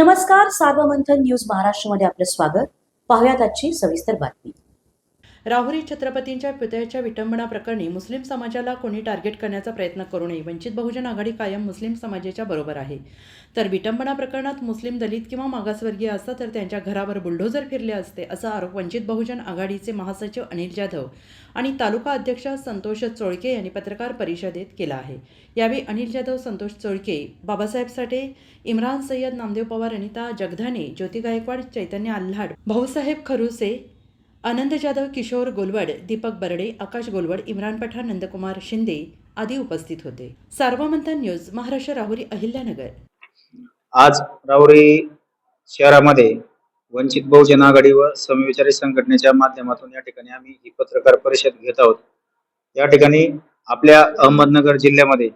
नमस्कार सार्वमंथन न्यूज महाराष्ट्रमध्ये आपलं स्वागत. पाहुयात आजची सविस्तर बातमी. राहुरी छत्रपतींच्या पुतळ्याच्या विटंबना प्रकरणी मुस्लिम समाजाला कोणी टार्गेट करण्याचा प्रयत्न करू नये. वंचित बहुजन आघाडी कायम मुस्लिम समाजाच्या बरोबर आहे. तर विटंबना प्रकरणात मुस्लिम दलित किंवा मागासवर्गीय असता तर त्यांच्या घरावर बुलडोझर फिरले असते असा आरोप वंचित बहुजन आघाडीचे महासचिव अनिल जाधव आणि तालुका अध्यक्ष संतोष चोळके यांनी पत्रकार परिषदेत केला आहे. यावेळी अनिल जाधव संतोष चोळके बाबासाहेब साठे इम्रान सय्यद नामदेव पवार अनिता जगधाने ज्योती गायकवाड चैतन्य आल्हाड भाऊसाहेब खरुसे आनंद जाधव किशोर गोलवड दीपक बर्डे आकाश गोलवड इम्रान पठाण नंदकुमार शिंदे आदी उपस्थित होते. सार्वमंत न्यूज महाराष्ट्र राहुरी अहिल्यानगर. आज राहुरी शहरामध्ये वंचित बहुजन आघाडी व समविचारी संघटनेच्या माध्यमातून या ठिकाणी आम्ही ही पत्रकार परिषद घेत आहोत. या ठिकाणी आपल्या अहमदनगर जिल्ह्यामध्ये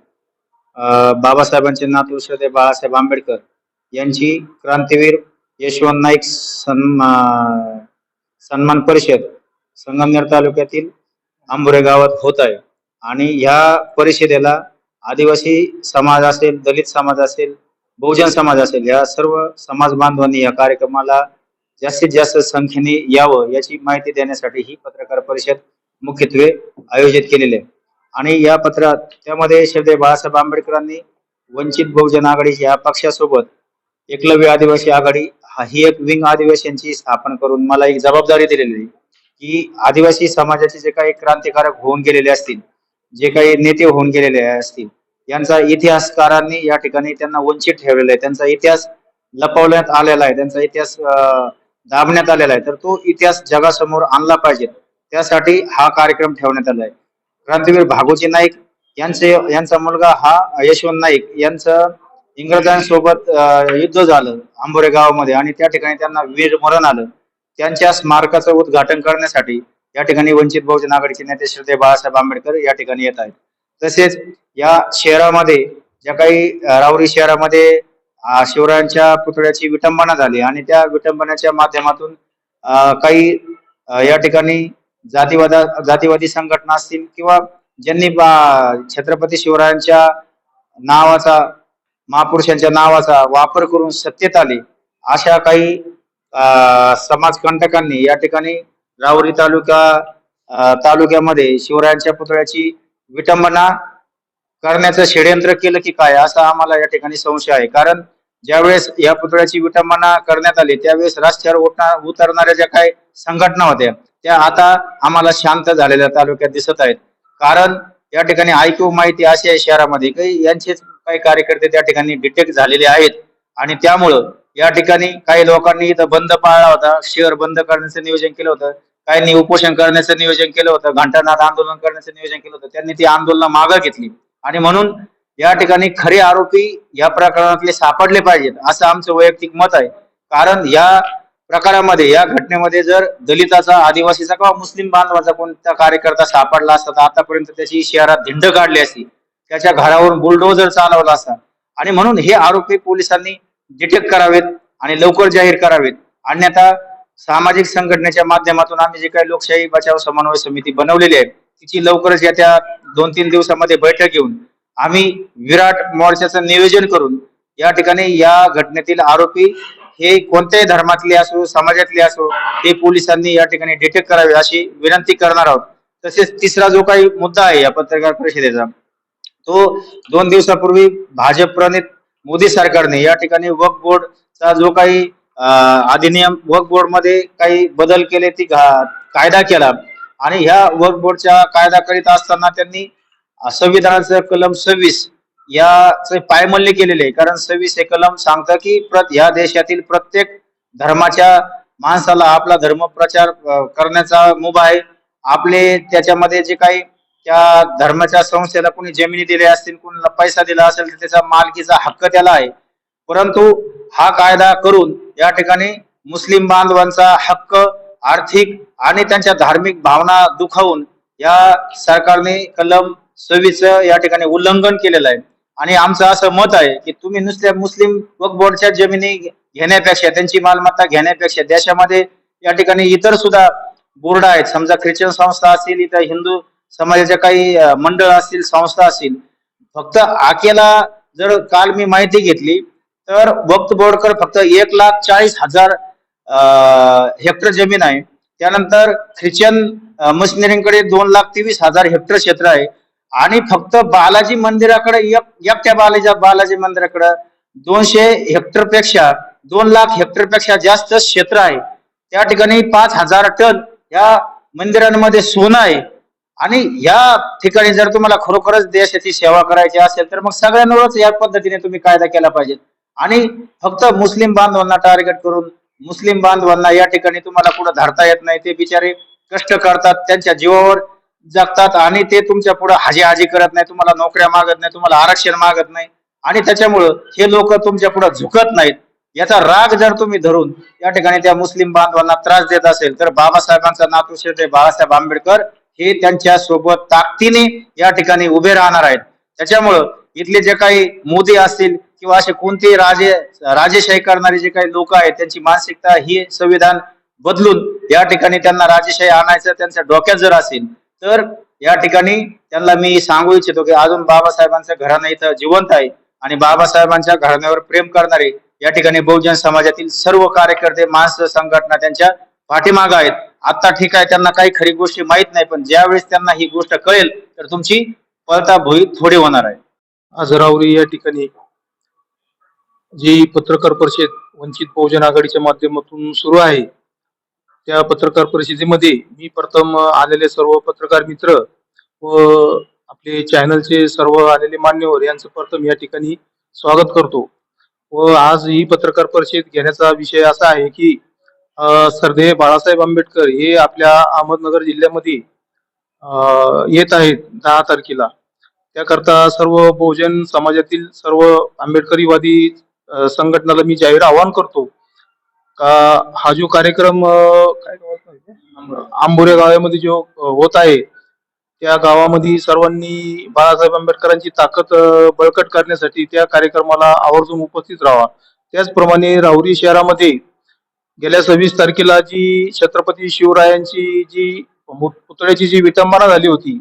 बाबासाहेबांचे नातू श्रद्धे बाळासाहेब आंबेडकर यांची क्रांतीवीर यशवंत नाईक सन्मा सन्मान परिषद संगमनेर तालुक्यातील आंबोरे गावात होत आहे. आणि ह्या परिषदेला आदिवासी समाज असेल दलित समाज असेल बहुजन समाज असेल या सर्व समाज बांधवांनी या कार्यक्रमाला जास्तीत जास्त संख्येने यावं याची माहिती देण्यासाठी ही पत्रकार परिषद मुख्यत्वे आयोजित केलेली आहे. आणि या पत्रात त्यामध्ये श्रद्धे बाळासाहेब आंबेडकरांनी वंचित बहुजन आघाडीच्या या पक्षासोबत एकलव्य आदिवासी आघाडी ही एक विंग आदिवासींची स्थापन करून मला एक जबाबदारी दिलेली आहे की आदिवासी समाजाचे जे काही क्रांतिकारक होऊन गेलेले असतील जे काही नेते होऊन गेलेले असतील यांचा इतिहासकारांनी या ठिकाणी त्यांना वंचित ठेवलेला आहे त्यांचा इतिहास लपवण्यात आलेला आहे त्यांचा इतिहास दाबण्यात आलेला आहे. तर तो इतिहास जगासमोर आणला पाहिजे. त्यासाठी हा कार्यक्रम ठेवण्यात आला आहे. क्रांतीवीर भागोजी नाईक यांचे यांचा मुलगा हा यशवंत नाईक यांचं इंग्रजांसोबत युद्ध झालं आंबोरे गावामध्ये आणि त्या ठिकाणी त्यांना वीर मरण आलं. त्यांच्या स्मारकाचं उद्घाटन करण्यासाठी या ठिकाणी वंचित बहुजन आघाडीचे नेते श्रद्धे बाळासाहेब आंबेडकर या ठिकाणी येत आहेत. तसेच या शहरामध्ये ज्या काही रावरी शहरामध्ये शिवरायांच्या पुतळ्याची विटंबना झाली आणि त्या विटंबनाच्या माध्यमातून काही या ठिकाणी जातीवादा जातीवादी संघटना असतील किंवा ज्यांनी बा- छत्रपती शिवरायांच्या नावाचा महापुरुषांच्या नावाचा वापर करून सत्तेत आले. अशा काही अं, समाजकंटकांनी या ठिकाणी राहुरी तालुका तालुक्यामध्ये शिवरायांच्या पुतळ्याची विटंबना करण्याचं षडयंत्र केलं की काय असा आम्हाला या ठिकाणी संशय आहे. कारण ज्यावेळेस या पुतळ्याची विटंबना करण्यात आली त्यावेळेस रस्त्यावर उतरणाऱ्या ज्या काही संघटना होत्या त्या आता आम्हाला शांत झालेल्या तालुक्यात दिसत आहेत. कारण या ठिकाणी ऐकू माहिती अशी आहे शहरामध्ये काही यांचेच काही कार्यकर्ते त्या ठिकाणी डिटेक्ट झालेले आहेत. आणि त्यामुळं या ठिकाणी काही लोकांनी इथं बंद पाळला होता. शहर बंद करण्याचं नियोजन केलं होतं. काहींनी उपोषण करण्याचं नियोजन केलं होतं. घंटानाद आंदोलन करण्याचं नियोजन केलं होतं. त्यांनी ती आंदोलन मागं घेतली. आणि म्हणून या ठिकाणी खरे आरोपी या प्रकरणातले सापडले पाहिजेत असं आमचं वैयक्तिक मत आहे. कारण या प्रकारामध्ये या घटनेमध्ये जर दलिताचा आदिवासीचा किंवा मुस्लिम बांधवाचा कोणता कार्यकर्ता सापडला असता तर आतापर्यंत त्याची शहरात धिंड काढली असती. त्याच्या घरावरून बुलडोजर चालवला असता आणि म्हणून हे आरोपी पोलिसांनी डिटेक्ट करावेत आणि लवकर जाहीर करावेत. अन्यथा सामाजिक संघटनेच्या माध्यमातून आम्ही जे काही लोकशाही बचाव समन्वय समिती बनवलेली आहे तिची लवकरच येत्या दोन तीन दिवसामध्ये बैठक घेऊन आम्ही विराट मोर्चाचं नियोजन करून या ठिकाणी या घटनेतील आरोपी हे कोणत्याही धर्मातले असो समाजातले असो ते पोलिसांनी या ठिकाणी डिटेक्ट करावे अशी विनंती करणार आहोत. तसेच तिसरा जो काही मुद्दा आहे या पत्रकार परिषदेचा तो दोन दिवसापूर्वी भाजप प्रणित मोदी सरकारने या ठिकाणी वक्फ बोर्डचा जो काही अधिनियम वक्फ बोर्डमध्ये काही बदल केले ती घा- कायदा केला. आणि ह्या वक्फ बोर्डच्या कायदा करीत असताना त्यांनी संविधानाचं कलम सव्वीस याचे पायमल्य केलेले. कारण सव्वीस हे कलम सांगतं की प्रत ह्या देशातील प्रत्येक धर्माच्या माणसाला आपला धर्म प्रचार करण्याचा मुभा आहे. आपले त्याच्यामध्ये जे काही त्या धर्माच्या संस्थेला कोणी जमिनी दिल्या असतील कोणाला पैसा दिला असेल तर त्याचा मालकीचा हक्क त्याला आहे. परंतु हा कायदा करून या ठिकाणी मुस्लिम बांधवांचा हक्क आर्थिक आणि त्यांच्या धार्मिक भावना दुखावून या सरकारने कलम सव्वीस या ठिकाणी उल्लंघन केलेलं आहे. आणि आमचं असं मत आहे की तुम्ही नुसत्या मुस्लिम वकबोर्डच्या बोर्डच्या जमिनी घेण्यापेक्षा त्यांची मालमत्ता घेण्यापेक्षा देशामध्ये या ठिकाणी इतर सुद्धा बोर्ड आहेत. समजा ख्रिश्चन संस्था असतील इथं हिंदू समाजाच्या काही मंडळ असतील संस्था असतील फक्त आकेला जर काल मी माहिती घेतली तर वक्त बोर्डकर फक्त एक लाख चाळीस हजार हेक्टर जमीन आहे. त्यानंतर ख्रिश्चन अं, दोन लाख तेवीस हजार हेक्टर क्षेत्र आहे. आणि फक्त बालाजी मंदिराकडे एक एकट्या बालाजी बालाजी मंदिराकडे दोनशे हेक्टरपेक्षा दोन लाख हेक्टरपेक्षा जास्त क्षेत्र आहे. त्या ठिकाणी पाच हजार टन या मंदिरांमध्ये सोनं आहे. आणि या ठिकाणी जर तुम्हाला खरोखरच देशाची सेवा करायची असेल तर मग सगळ्यांवरच या पद्धतीने तुम्ही कायदा केला पाहिजे. आणि फक्त मुस्लिम बांधवांना टार्गेट करून मुस्लिम बांधवांना या ठिकाणी तुम्हाला कुठं धरता येत नाही ते बिचारे कष्ट करतात त्यांच्या जीवावर जगतात आणि ते तुमच्यापुढे हाजी हाजी करत नाही तुम्हाला नोकऱ्या मागत नाही तुम्हाला आरक्षण मागत नाही. आणि त्याच्यामुळं हे लोक तुमच्यापुढे झुकत नाहीत. याचा राग जर तुम्ही धरून या ठिकाणी त्या मुस्लिम बांधवांना त्रास देत असेल तर बाबासाहेबांचा नातू श्री बाळासाहेब आंबेडकर हे त्यांच्यासोबत ताकदीने या ठिकाणी उभे राहणार आहेत. त्याच्यामुळं इथले जे काही मोदी असतील किंवा असे कोणतेही राजे राजेशाही करणारे जे काही लोक आहेत त्यांची मानसिकता ही संविधान बदलून या ठिकाणी त्यांना राजेशाही आणायचं त्यांच्या डोक्यात जर असेल तर या ठिकाणी त्यांना मी सांगू इच्छितो की अजून बाबासाहेबांचं घराणं इथं जिवंत आहे आणि बाबासाहेबांच्या घराण्यावर प्रेम करणारे या ठिकाणी बहुजन समाजातील सर्व कार्यकर्ते माणसं संघटना त्यांच्या पाठीमाग आहेत. आता ठीक आहे त्यांना काही खरी गोष्टी माहीत नाही पण ज्यावेळेस त्यांना ही गोष्ट कळेल तर तुमची पळताभोई थोडी होणार आहे. आज या ठिकाणी जी पत्रकार परिषद वंचित बहुजन आघाडीच्या माध्यमातून सुरू आहे त्या पत्रकार परिषदेमध्ये मी प्रथम आलेले सर्व पत्रकार मित्र व आपले चॅनलचे सर्व आलेले मान्यवर यांचं प्रथम या ठिकाणी स्वागत करतो. व आज ही पत्रकार परिषद घेण्याचा विषय असा आहे की अ, सरदेव बाळासाहेब आंबेडकर हे आपल्या अहमदनगर जिल्ह्यामध्ये येत आहेत दहा तारखेला. त्याकरता सर्व बहुजन समाजातील सर्व आंबेडकरीवादी संघटनाला मी जाहीर आवाहन करतो का हा जो कार्यक्रम काय आंबोरे गावामध्ये जो होत आहे त्या गावामध्ये सर्वांनी बाळासाहेब आंबेडकरांची ताकद बळकट करण्यासाठी त्या कार्यक्रमाला आवर्जून उपस्थित राहावा त्याचप्रमाणे राहुरी शहरामध्ये गेल्या सव्वीस तारखेला जी छत्रपती शिवरायांची जी पुतळ्याची जी विटंबना झाली होती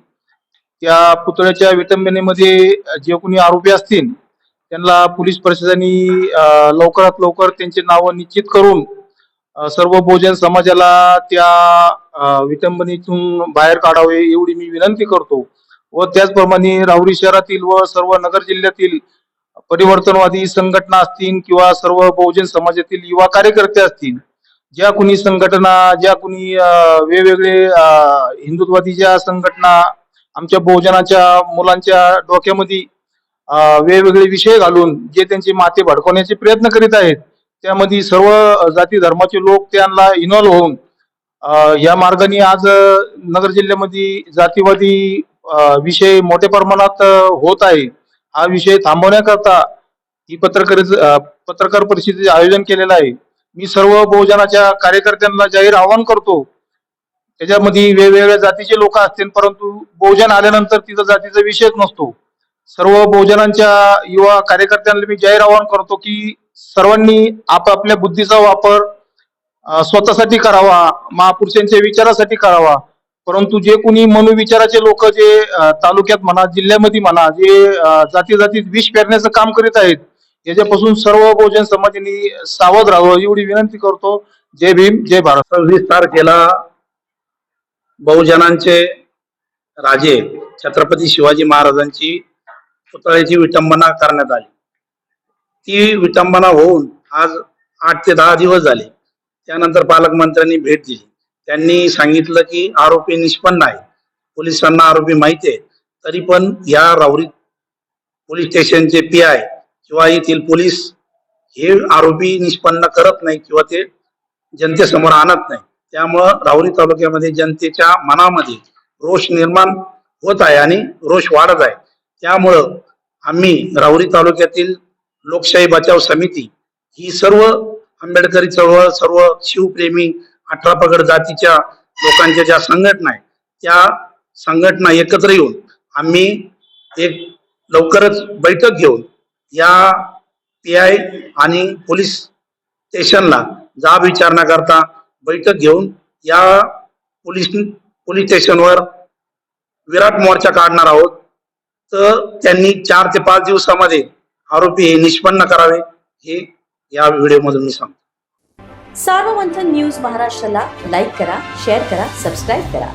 त्या पुतळ्याच्या विटंबनेमध्ये जे कोणी आरोपी असतील त्यांना पोलीस प्रशासनाने लवकरात लवकर त्यांचे नावं निश्चित करून सर्व बहुजन समाजाला त्या विटंबनेतून बाहेर काढावे एवढी मी विनंती करतो. व त्याचप्रमाणे राहुरी शहरातील व सर्व नगर जिल्ह्यातील परिवर्तनवादी संघटना असतील किंवा सर्व बहुजन समाजातील युवा कार्यकर्ते असतील ज्या कुणी संघटना ज्या कुणी वेगवेगळे हिंदुत्ववादीच्या संघटना आमच्या बहुजनाच्या मुलांच्या डोक्यामध्ये वेगवेगळे विषय घालून जे त्यांचे माते भडकवण्याचे प्रयत्न करीत आहेत त्यामध्ये सर्व जाती धर्माचे लोक त्यांना इन्व्हॉल्व्ह होऊन या मार्गाने आज नगर जिल्ह्यामध्ये जातीवादी विषय मोठ्या प्रमाणात होत आहे. हा विषय थांबवण्याकरता ही पत्रकार पत्रकार परिषदेचे आयोजन केलेलं आहे. मी सर्व बहुजनाच्या कार्यकर्त्यांना जाहीर आवाहन करतो. त्याच्यामध्ये वेगवेगळ्या जातीचे लोक असतील परंतु बहुजन आल्यानंतर तिथं जातीचा विषयच नसतो. सर्व बहुजनांच्या युवा कार्यकर्त्यांना मी जाहीर आवाहन करतो की सर्वांनी आपापल्या बुद्धीचा वापर स्वतःसाठी करावा महापुरुषांच्या विचारासाठी करावा. परंतु जे कोणी मनोविचाराचे लोक जे तालुक्यात म्हणा जिल्ह्यामध्ये म्हणा जे जाती जातीत विष पेरण्याचं काम करीत आहेत याच्यापासून सर्व बहुजन समाजाने सावध राहावं एवढी विनंती करतो. जय भीम जय भारत. सव्वीस तारखेला बहुजनांचे राजे छत्रपती शिवाजी महाराजांची पुतळ्याची विटंबना करण्यात आली. ती विटंबना होऊन आज आठ ते दहा दिवस झाले. त्यानंतर पालकमंत्र्यांनी भेट दिली. त्यांनी सांगितलं की आरोपी निष्पन्न आहे पोलिसांना आरोपी माहिती आहे तरी पण या राऊरी पोलीस स्टेशनचे पी आय किंवा येथील पोलीस हे आरोपी निष्पन्न करत नाही किंवा ते जनतेसमोर आणत नाही. त्यामुळं राहुरी तालुक्यामध्ये जनतेच्या मनामध्ये रोष निर्माण होत आहे आणि रोष वाढत आहे. त्यामुळं आम्ही राहुरी तालुक्यातील लोकशाही बचाव समिती ही सर्व आंबेडकरी चळवळ सर्व शिवप्रेमी अठरा पगड जातीच्या लोकांच्या ज्या संघटना आहेत त्या संघटना एकत्र येऊन आम्ही एक लवकरच बैठक घेऊन या पी आय आणि पोलीस स्टेशनला जाब विचारण्याकरता बैठक घेऊन या पोलीस पोलीस स्टेशनवर विराट मोर्चा काढणार आहोत. तर त्यांनी चार ते पाच दिवसामध्ये आरोपी हे निष्पन्न करावे हे या व्हिडिओमधून मी सांगतो. सार्वमंथन न्यूज महाराष्ट्राला लाईक करा शेअर करा सबस्क्राईब करा.